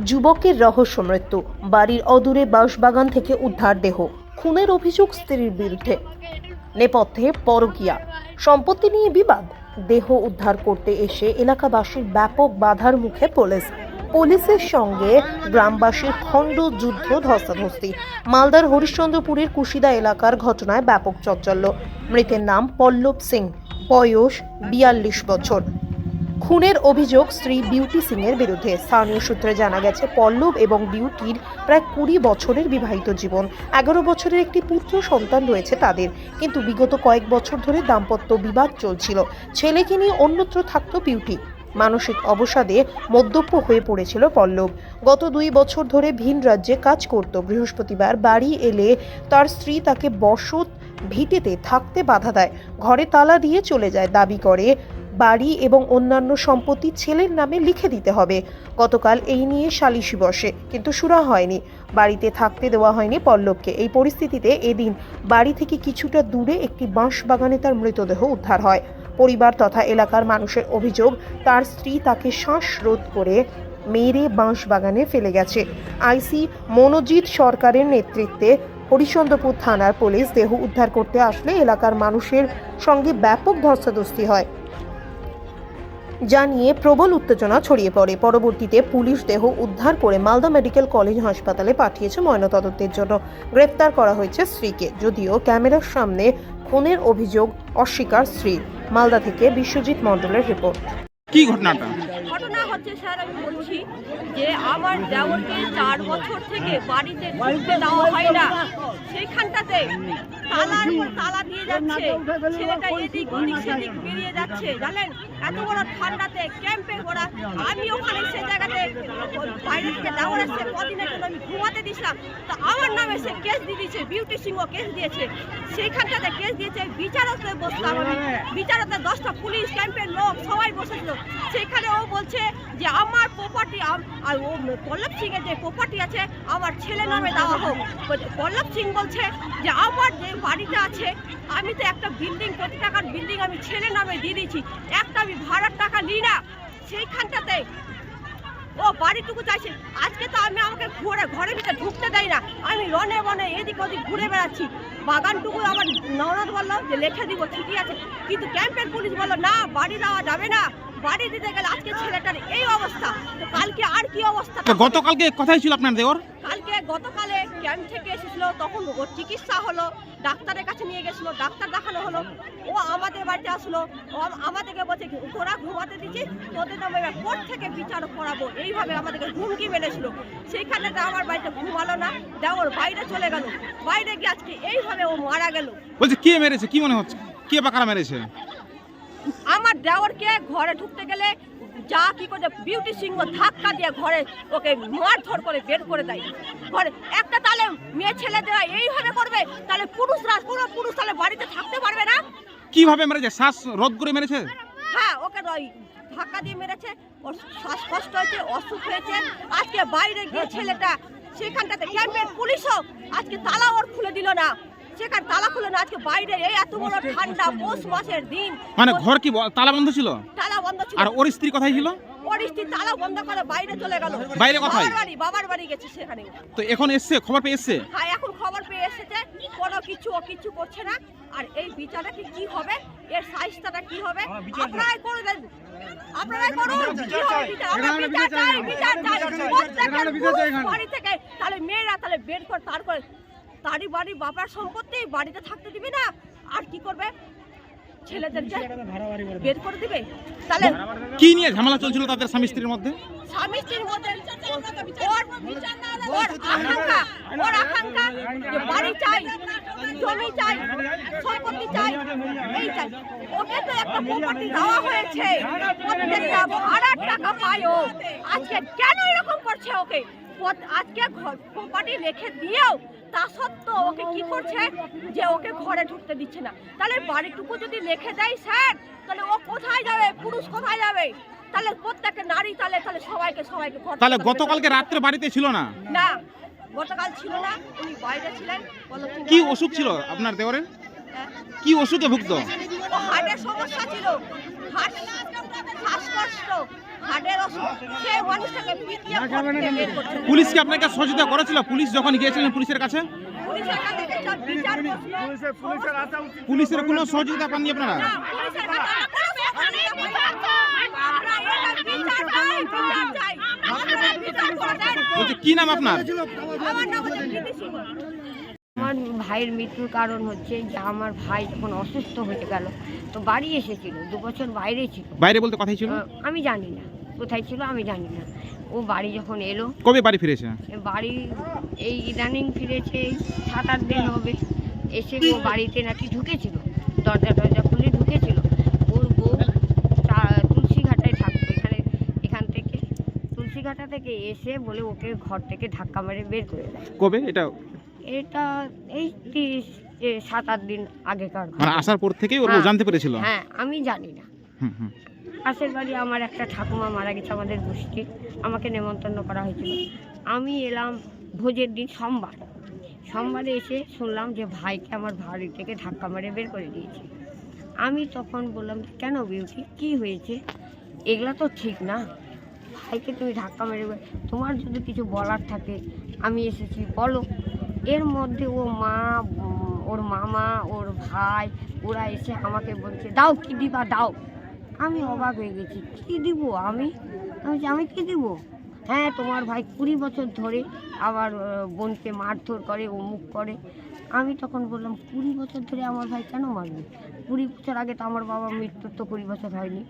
যুবকের রহস্য মৃত্যু, বাড়ির অদূরে বাঁশবাগান থেকে উদ্ধার দেহ, খুনের অভিযোগ স্ত্রীর বিরুদ্ধে। নেপথ্যে পরকিয়া, সম্পত্তি নিয়ে বিবাদ, দেহ উদ্ধার করতে এসে এলাকাবাসীর ব্যাপক বাধার মুখে পুলিশ। পুলিশের সঙ্গে গ্রামবাসীর খণ্ড যুদ্ধ ধস্তাধস্তি। মালদার হরিশ্চন্দ্রপুরের কুশিদা এলাকার ঘটনায় ব্যাপক চঞ্চল্য। মৃতের নাম পল্লব সিং, বয়স বিয়াল্লিশ বছর। খুনের অভিযোগ স্ত্রী বিউটি সিং এর বিরুদ্ধে। স্থানীয় সূত্রে জানা গেছে, পল্লব এবং বিউটির প্রায় কুড়ি বছরের বিবাহিত জীবন। এগারো বছরের একটি পুত্র সন্তান রয়েছে তাদের। কিন্তু বিগত কয়েক বছর ধরে দাম্পত্য বিবাদ চলছিল। ছেলেকে নিয়ে অন্যত্র থাকতো বিউটি। মানসিক অবসাদে মদ্যপ হয়ে পড়েছিল পল্লব। গত দুই বছর ধরে ভিন রাজ্যে কাজ করত। বৃহস্পতিবার বাড়ি এলে তার স্ত্রী তাকে বসত ভিটেতে থাকতে বাধা দেয়। ঘরে তালা দিয়ে চলে যায়, দাবি করে বাড়ি এবং অন্যান্য সম্পত্তি ছেলের নামে লিখে দিতে হবে। গতকাল এই নিয়ে সালিশি বসে, কিন্তু সুরা হয়নি। বাড়িতে থাকতে দেওয়া হয়নি পল্লবকে। এই পরিস্থিতিতে এদিন বাড়ি থেকে কিছুটা দূরে একটি বাঁশ বাগানে তার মৃতদেহ উদ্ধার হয়। পরিবার তথা এলাকার মানুষের অভিযোগ, তার স্ত্রী তাকে শ্বাসরোধ করে মেরে বাঁশ বাগানে ফেলে গেছে। আইসি মনোজিৎ সরকারের নেতৃত্বে হরিচন্দ্রপুর থানার পুলিশ দেহ উদ্ধার করতে আসলে এলাকার মানুষের সঙ্গে ব্যাপক ধস্তাধস্তি হয়। যা নিয়ে প্রবল উত্তেজনা ছড়িয়ে পড়ে। পরবর্তীতে পুলিশ দেহ উদ্ধার করে মালদা মেডিকেল কলেজ হাসপাতালে পাঠিয়েছে ময়নাতদন্তের জন্য। গ্রেপ্তার করা হয়েছে স্ত্রীকে যদিও ক্যামেরার সামনে খুনের অভিযোগ অস্বীকার স্ত্রী মালদা থেকে বিশ্বজিৎ মণ্ডলের রিপোর্ট। কি ঘটনাটা? ঘটনা হচ্ছে স্যার আমি বলছি যে আমার দেওরকে চার বছর থেকে বাড়িতে ঢুকতে দেওয়া হয় না। সেইখানটাতে তালার তালা দিয়ে যাচ্ছে। ছেলেটা এদিক ওদিক সেদিক বেরিয়ে যাচ্ছে জানেন? এত বড় ঠান্ডাতে ক্যাম্পে ওরা, আমি ওখানে সেই জায়গাতে বাইরে থেকে দেওয়ার এসছে কদিনের জন্য আমি ঘুমাতে দিছিলাম তা আমার নামে সে কেস দিয়ে দিয়েছে, বিউটি সিংহ কেস দিয়েছে। সেইখানটাতে কেস দিয়েছে বিচারতে বসলাম আমি বিচারতে দশটা পুলিশ, ক্যাম্পের লোক সবাই বসেছিল। সেখানে ও বলছে যে, আমার প্রপার্টি আর ও পল্লব সিং যে প্রপার্টি আছে, আমার ছেলে নামে দেওয়া হোক। পল্লব সিং বলছে যে, আমার যে বাড়িটা আছে, আমি তো একটা বিল্ডিং কোটি টাকার বিল্ডিং আমি ছেলে নামে দিয়ে দিয়েছি। একটা আমি ভাড়ার টাকা নিই না সেইখানটাতে। ও বাড়িটুকু চাইছে। আজকে তো আমি আমাকে ঘরে ঘরের ভিতরে ঢুকতে দেয় না। আমি রনে বনে এদিক ওদিক ঘুরে বেড়াচ্ছি। বাগানটুকু আমার ননদ বলল যে লিখে দিব ঠিকই আছে। কিন্তু ক্যাম্পের পুলিশ বলল না বাড়ি দেওয়া যাবে না। বাড়ি দিতে গেলে আজকে ছেলেটার এই অবস্থা। তো কালকে আর কি অবস্থা গতকালকে কথাই ছিল আপনার দেওর কালকে গতকালে ক্যাম্প থেকে এসেছিল তখন ওর চিকিৎসা হলো। ডাক্তারের কাছে নিয়ে গেছিল ডাক্তার দেখানো হলো। আমাদের বাড়িতে আসলো আমাদেরকে বলছে তোরা ঘুমাতে দিচ্ছিস তোদের নামে এবার কোর্ট থেকে বিচার করাবো। এইভাবে আমাদেরকে হুমকি মেরেছিল। সেইখানে তো আমার বাড়িতে ঘুমালো না দেওয়ার বাইরে চলে গেল। বাইরে গিয়ে আজকে এইভাবে ও মারা গেল। বলছে কে মেরেছে? কি মনে হচ্ছে? কে বাকারা মেরেছে? আমার দেওরকে ঘরে ঢুকতে গেলে যা কি করে বিউটি সিংহ ধাক্কা দিয়ে ঘরে ওকে মারধর করে বের করে দেয়। ঘরে একটা তাহলে মেয়ে ছেলেদের এইভাবে করবে তাহলে পুরুষরা পুরো পুরুষ তাহলে বাড়িতে থাকতে পারবে না? কীভাবে মেরেছে? শ্বাস রোধ করে মেরেছে? হ্যাঁ ওকে ওই ধাক্কা দিয়ে মেরেছে। ওর শ্বাসকষ্ট হয়েছে অসুখ হয়েছে। আজকে বাইরে গিয়ে ছেলেটা সেখানটাতে ক্যাম্পের পুলিশও আজকে তালা ওর খুলে দিল না। সেখানে তালা খুলে না আজকে বাইরে এই এত বড় ঠান্ডা পৌষ মাসের দিন। মানে ঘর কি তালা বন্ধ ছিল? তালা বন্ধ ছিল। আর ওর স্ত্রী কোথায় ছিল? ওর স্ত্রী তালা বন্ধ করে বাইরে চলে গেল। বাইরে কোথায়? বাবার বাড়ি বাবার বাড়ি গেছে সেখানে। তো এখন এসছে? খবর পেয়ে এসছে? হ্যাঁ এখন খবর পেয়ে এসেছে কোনো কিছু ও কিছু করছে না। আর এই বিচারটা কি কি হবে? এর সাইজটা কি হবে? আপনারাই করে দেন আপনারাই করুন। কি হবে বিচার আমরা বিচার চাই। বিচার চাই। প্রত্যেকের পুরুষ বাড়ি থেকে তাহলে মেয়েরা তাহলে বের কর তার করে তারই বাড়ি বাবার সম্পত্তি বাড়িতে থাকতে দিবে না। আর কি করবে? ছেলেদেরকে বের করে দিবে? তাহলে কি নিয়ে ঝামেলা চলছিল তাদের স্বামী স্ত্রীর মধ্যে? স্বামী স্ত্রীর মধ্যে ওর ওর আকাঙ্ক্ষা ওর আকাঙ্ক্ষা যে বাড়ি চাই জমি চাই সম্পত্তি চাই এই চাই। ওকে তো একটা প্রপার্টি দেওয়া হয়েছে। প্রত্যেকটা ভাড়ার টাকা পায় ও আজকে কেন এরকম করছে ওকে আজকে প্রপার্টি রেখে দিয়েও তা সত্ত্বেও ওকে কি করছে যে ওকে ঘরে ঢুকতে দিচ্ছে না? তাহলে বাড়িটুকু যদি রেখে দেয় স্যার তাহলে ও কোথায় যাবে? পুরুষ কোথায় যাবে? তাহলে প্রত্যেকটা নারী তাহলে তাহলে সবাইকে সবাইকে তাহলে গতকালকে রাত্রে বাড়িতে ছিল না? না গতকাল ছিল না উনি বাইরে ছিলেন কি অসুখ ছিল আপনার দেওরের হ্যাঁ। কি অসুখে ভুগত? হার্টের সমস্যা ছিল। হার্ট শ্বাসকষ্ট। পুলিশ কি আপনাকে সহযোগিতা করেছিল? পুলিশ যখন গিয়েছিলেন পুলিশের কাছে? পুলিশের কোনো সহযোগিতা পাননি আপনারা? কি নাম আপনার? আমার ভাইয়ের মৃত্যুর কারণ হচ্ছে যে আমার ভাই যখন অসুস্থ হয়ে গেল তো বাড়ি এসেছিল দু বছর বাইরে ছিল। বাইরে বলতে কথাই ছিল? আমি জানি না কোথায় ছিল আমি জানি না। ও বাড়ি যখন এলো কবে বাড়ি ফিরেছে? বাড়ি এই ইদানিং ফিরেছে সাত আট দিন হবে। এসে ও বাড়িতে নাকি ঢুকেছিল দরজা টরজা খুলে ঢুকেছিল। ওর বউ তুলসীঘাটায় থাকতো এখানে এখান থেকে। তুলসীঘাটা থেকে এসে বলে ওকে ঘর থেকে ধাক্কা মেরে বের করে দেয়। কবে? এটা এটা এই তিরিশ সাত আট দিন আগেকার মানে আসার পর থেকেই বউ হ্যাঁ। জানতে পেরেছিল? হ্যাঁ আমি জানি না। পাশের বাড়ি আমার একটা ঠাকুমা মারা গেছে আমাদের গোষ্ঠীর আমাকে নেমন্তন্ন করা হয়েছিল। আমি এলাম ভোজের দিন সোমবার। সোমবারে এসে শুনলাম যে ভাইকে আমার বাড়ি থেকে ধাক্কা মেরে বের করে দিয়েছে। আমি তখন বললাম কেন বিউটি? কি হয়েছে? এগুলা তো ঠিক না। ভাইকে তুমি ধাক্কা মেরে তোমার যদি কিছু বলার থাকে আমি এসেছি বলো। এর মধ্যে ও মা ওর মামা, ওর ভাই, ওরা এসে আমাকে বলছে, দাও কি দিবা, দাও। আমি অবাক হয়ে গেছি, কি দিব আমি? আমি কি দিব? হ্যাঁ তোমার ভাই কুড়ি বছর ধরে আবার বোনকে মারধর করে, অমুক করে। আমি তখন বললাম, কুড়ি বছর ধরে আমার ভাই কেন মারবে? কুড়ি বছর আগে তো আমার বাবা মৃত্যুর তো কুড়ি বছর হয়নি।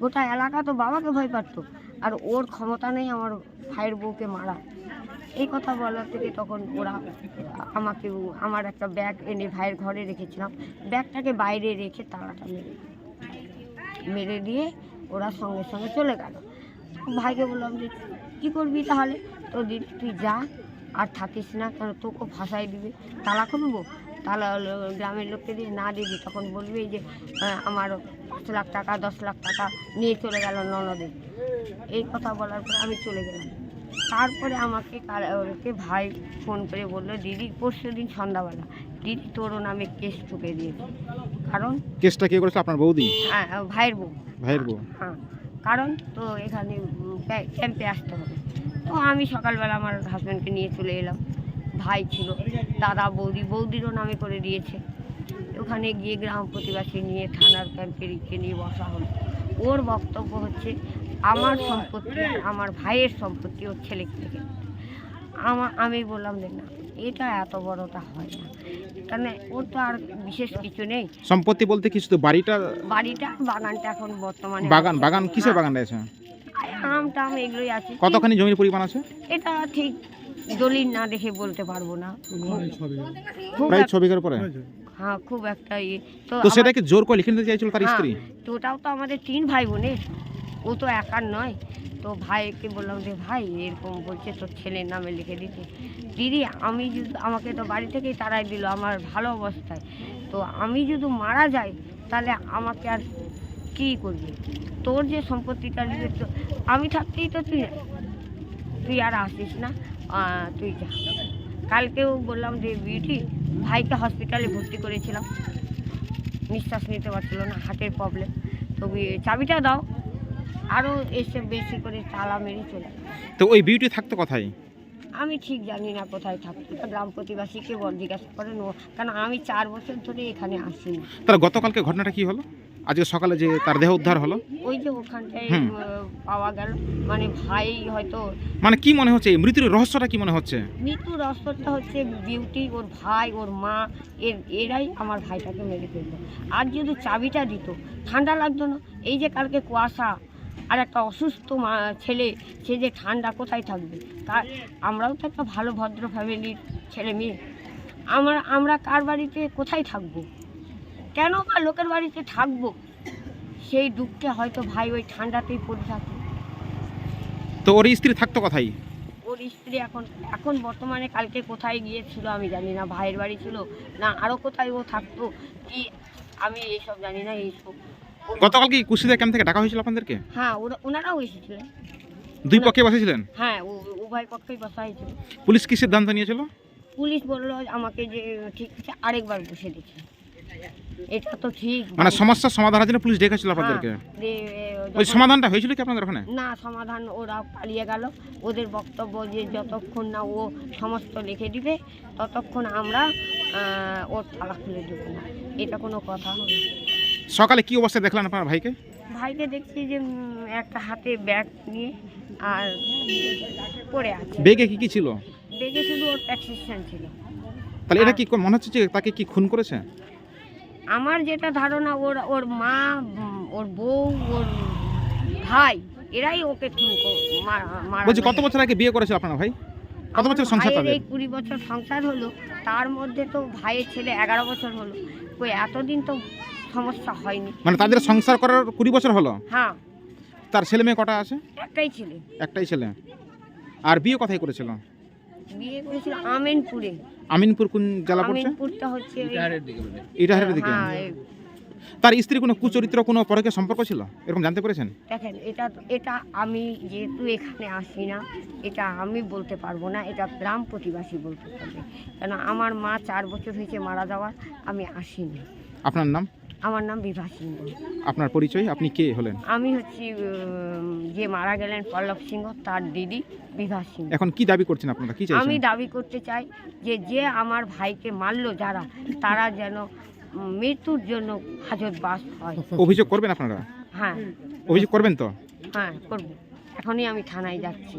গোটা এলাকা তো বাবাকে ভয় পারতো। আর ওর ক্ষমতা নেই আমার ভাইয়ের বউকে মারা এই কথা বলার থেকে তখন ওরা আমাকে আমার একটা ব্যাগ এনে ভাইয়ের ঘরে রেখেছিলাম। ব্যাগটাকে বাইরে রেখে তালাটা মেরে মেরে দিয়ে ওরা সঙ্গে সঙ্গে চলে গেল। ভাইকে বললাম যে, কী করবি তাহলে? তো দিদি তুই যা, আর থাকিস না কেন? তোকে ফাঁসাই দিবে। তালা খুলবো? তালা গ্রামের লোককে দিয়ে, না দিবি। তখন বলবি যে আমার পাঁচ লাখ টাকা, দশ লাখ টাকা নিয়ে চলে গেল ননদে এই কথা বলার পর আমি চলে গেলাম। তারপরে আমাকে ওকে ভাই ফোন করে বলল দিদি পরশু দিন সন্ধ্যাবেলা। দিদি তোর নামে কেস ঠুকে দিয়েছে। কারণ কেসটা কে করেছিল? আপনার বৌদি? হ্যাঁ ভাইয়ের বউ। ভাইয়ের বউ। হ্যাঁ কারণ তো এখানে ক্যাম্পে আসতে হবে। তো আমি সকালবেলা আমার হাজব্যান্ডকে নিয়ে চলে এলাম। ভাই ছিল। দাদা বৌদি বৌদিরও নামে করে দিয়েছে। ওখানে গিয়ে গ্রাম প্রতিবাসী নিয়ে থানার ক্যাম্পে রিখে নিয়ে বসা হলো। ওর বক্তব্য হচ্ছে আমার সম্পত্তি আমার ভাইয়ের সম্পত্তি ওর ছেলেকে থেকে। আমার আমি বললাম যে না এটা এত বড়টা হয় না। কারণ ওর তো আর বিশেষ কিছু নেই। সম্পত্তি বলতে কিছু তো বাড়িটা? বাড়িটা বাগানটা এখন বর্তমানে বাগান বাগান কিসের বাগান রয়েছে আম টাম এগুলোই আছে। কতখানি জমির পরিমাণ আছে? এটা ঠিক দলিল না দেখে বলতে পারব না। প্রায় ছ পরে? হ্যাঁ খুব একটা ইয়ে। তো সেটাকে জোর করে লিখে নিতে চাইছিল তার হ্যাঁ, স্ত্রী? তো ওটাও তো আমাদের তিন ভাই বোনের। ও তো একার নয়। তো ভাইকে বললাম যে ভাই এরকম বলছে তোর ছেলের নামে লিখে দিতে। দিদি আমি যদি আমাকে তো বাড়ি থেকেই তাড়াই দিল আমার ভালো অবস্থায়। তো আমি যদি মারা যাই তাহলে আমাকে আর কী করবি? তোর যে সম্পত্তিটা তো আমি থাকতেই তো তুই তুই আর আসিস না। তুই যা। কালকেও বললাম যে বিউটি ভাইকে হসপিটালে ভর্তি করেছিলাম। নিঃশ্বাস নিতে পারছিল না হার্টের প্রবলেম তো চাবিটা দাও। আরও এসে বেশি করে তালা মেরে চলে তো ওই বিউটি থাকতো কোথায়? আমি ঠিক জানি না কোথায় থাকতো। গ্রাম প্রতিবাসীকে বল জিজ্ঞাসা করেন ও। কারণ আমি চার বছর ধরে এখানে আসি না তার গতকালকে ঘটনাটা কি হলো? আজকে সকালে যে তার দেহ উদ্ধার হলো? ওই যে ওখানটায় হুম। আহ, পাওয়া গেল। মানে ভাই হয়তো মানে কি মনে হচ্ছে? এই মৃত্যুর রহস্যটা কি মনে হচ্ছে? মৃত্যু রহস্যটা হচ্ছে বিউটি ওর ভাই ওর মা এর এরাই আমার ভাইটাকে মেরে ফেলল। আর যদি চাবিটা দিত ঠান্ডা লাগতো না? এই যে কালকে কুয়াশা আর একটা অসুস্থ মা ছেলে সে যে ঠান্ডা কোথায় থাকবে? তার আমরাও তো একটা ভালো ভদ্র ফ্যামিলির ছেলে মেয়ে। আমরা আমরা কার বাড়িতে কোথায় থাকব? কেন বা লোকের বাড়িতে থাকব? সেই দুঃখে হয়তো ভাই ওই ঠান্ডাতেই পড়ে থাকে। তো ওর স্ত্রী থাকতো কথাই ওর স্ত্রী এখন এখন বর্তমানে কালকে কোথায় গিয়েছিল আমি জানি না ভাইয়ের বাড়ি ছিল না আরও কোথায় ও থাকতো কি আমি এইসব জানি না এইসব গতকাল কি কুশিদা ক্যাম্প থেকে ডাকা হয়েছিল আপনাদেরকে? হ্যাঁ ওরা ওনারাও এসেছিলেন। দুই পক্ষে বসেছিলেন? হ্যাঁ উ- উভয় পক্ষেই বসা হয়েছিল। পুলিশ কি সিদ্ধান্ত নিয়েছিল? পুলিশ বলল আমাকে যে ঠিক আছে আরেকবার বসে দিচ্ছে এটা তো ঠিক মানে সমস্যার সমাধানের জন্য পুলিশ ডেকেছিল আপনাদেরকে? হ্যাঁ, ওই সমাধানটা হয়েছিল কি আপনাদের ওখানে? না সমাধান ওরা পালিয়ে গেল। ওদের বক্তব্য যে যতক্ষণ না ও সমস্ত লিখে দিবে ততক্ষণ আমরা ওর তালা খুলে দেবো না। এটা কোনো কথা হলো সকালে কি অবস্থায় দেখলেন আপনার ভাইকে? ভাইকে দেখছি যে একটা হাতে ব্যাগ নিয়ে আর পড়ে আছে। বেগে কি কি ছিল? বেগে শুধু ওর প্যাকসিস্টেন্ট ছিল। তাহলে এটা কি মনে হচ্ছে যে তাকে কি খুন করেছে? আমার যেটা ধারণা ওর ওর মা ওর বউ ওর ভাই এরাই ওকে বলছি কত বছর আগে বিয়ে করেছিল আপনার ভাই? কত বছর সংসার তাদের? এই কুড়ি বছর সংসার হলো তার মধ্যে তো ভাইয়ের ছেলে এগারো বছর হলো। ওই এতদিন তো সমস্যা হয়নি। মানে তাদের সংসার করার কুড়ি বছর হলো? হ্যাঁ। তার ছেলে মেয়ে কটা আছে? একটাই ছেলে। একটাই ছেলে। আর বিয়ে কোথায় করেছিল? বিয়ে করেছিল আমিনপুরে। আমিনপুর কোন জেলা পড়ছে? আমিনপুরটা হচ্ছে ইটাহারের দিকে হ্যাঁ তার স্ত্রী কোনো কুচরিত্র কোনো পরকে সম্পর্ক ছিল? এরকম জানতে পেরেছেন? দেখেন এটা এটা আমি যেহেতু এখানে আসি না এটা আমি বলতে পারব না এটা গ্রাম প্রতিবাসী বলতে পারবে। কেন আমার মা চার বছর হয়েছে মারা যাওয়ার আমি আসিনি। আপনার নাম? আমার নাম বিভা সিংহ আপনার পরিচয়? আপনি কে হলেন? আমি হচ্ছি যে মারা গেলেন পল্লব সিংহ তার দিদি বিভা সিংহ এখন কি দাবি করছেন আপনারা? কি আমি দাবি করতে চাই যে যে আমার ভাইকে মারলো যারা তারা যেন মৃত্যুর জন্য হাজত বাস হয়। অভিযোগ করবেন আপনারা? হ্যাঁ। অভিযোগ করবেন তো? হ্যাঁ করব। এখনই আমি থানায় যাচ্ছি।